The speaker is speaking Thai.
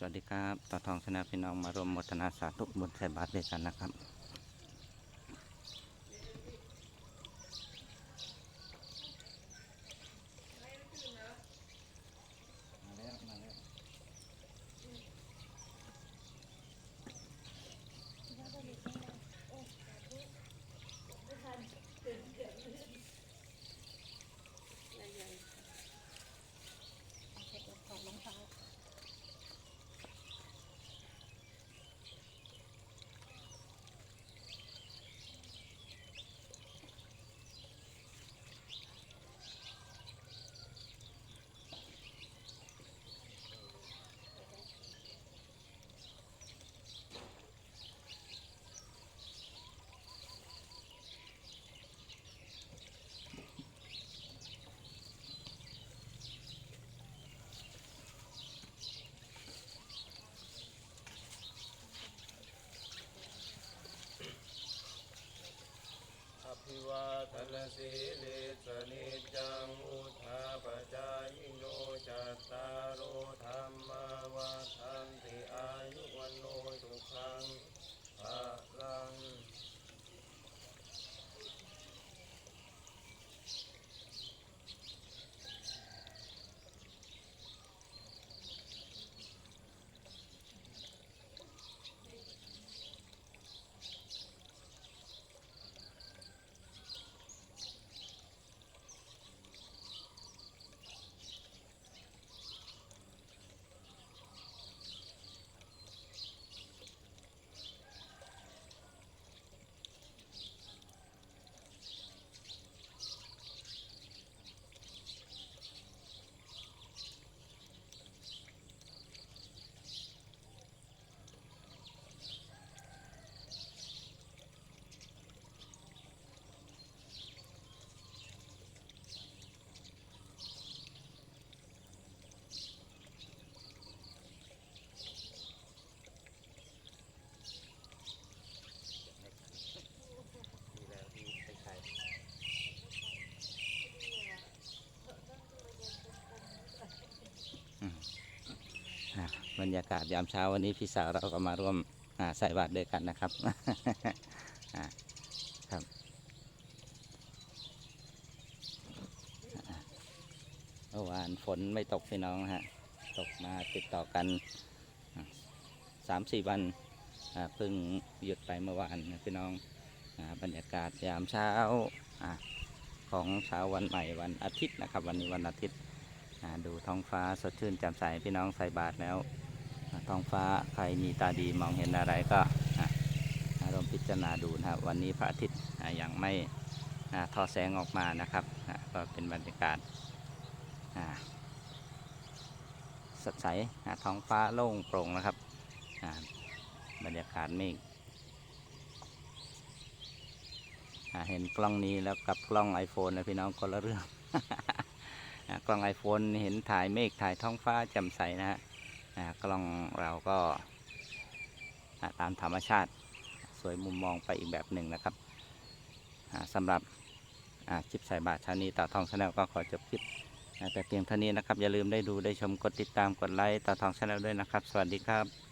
สวัสดีครับต่อทองชนะพี่น้องมารวมโมทนาสาธุบุญใส่บาตรด้วยกันนะครับ วาทนาสีลิสนิจจังอุทาปจายโนจัตตารโอธรรมาวาทันติอายุวันโนสุขังภาลัง ดีแล้วดีไปใส่อืมอะ บรรยากาศยามเช้าวันนี้พี่สาวเราก็มาร่วมใส่บาตรด้วยกันนะครับครับเมื่อวานฝนไม่ตกพี่น้องฮะตกมาติดต่อกันสามสี่วันเพิ่งหยุดไปเมื่อวานพี่น้องอบรรยากาศยามเช้าอของเช้าวันใหม่วันอาทิตย์นะครับ วันนี้วันอาทิตย์ดูท้องฟ้าสดชื่นแจ่มใสพี่น้องใส่บาตรแล้ว ท้องฟ้าใครมีตาดีมองเห็นอะไรก็อาอารมณ์พิจารณาดูนะครับ วันนี้พระอาทิตย์ยังไม่ทอแสงออกมานะครับ ก็เป็นบรรยากาศสดใสท้องฟ้าโล่งโปร่งนะครับ บรรยากาศเมฆเห็นกล้องนี้แล้วกับกล้อง iPhone นะพี่น้องคนละเรื่อง กล้อง iPhone เห็นถ่ายเมฆถ่ายท้องฟ้าแจ่มใสนะฮะ อ่ากล้องเราก็ตามธรรมชาติสวยมุมมองไปอีกแบบหนึ่งนะครับสำหรับคลิปใส่บาทเช้านี้ต่อทองชาแนลก็ขอจบคลิปแต่เพียงเท่านี้นะครับ อย่าลืมได้ดูได้ชมกดติดตามกดไลค์ต่อทองชาแนลด้วยนะครับ สวัสดีครับ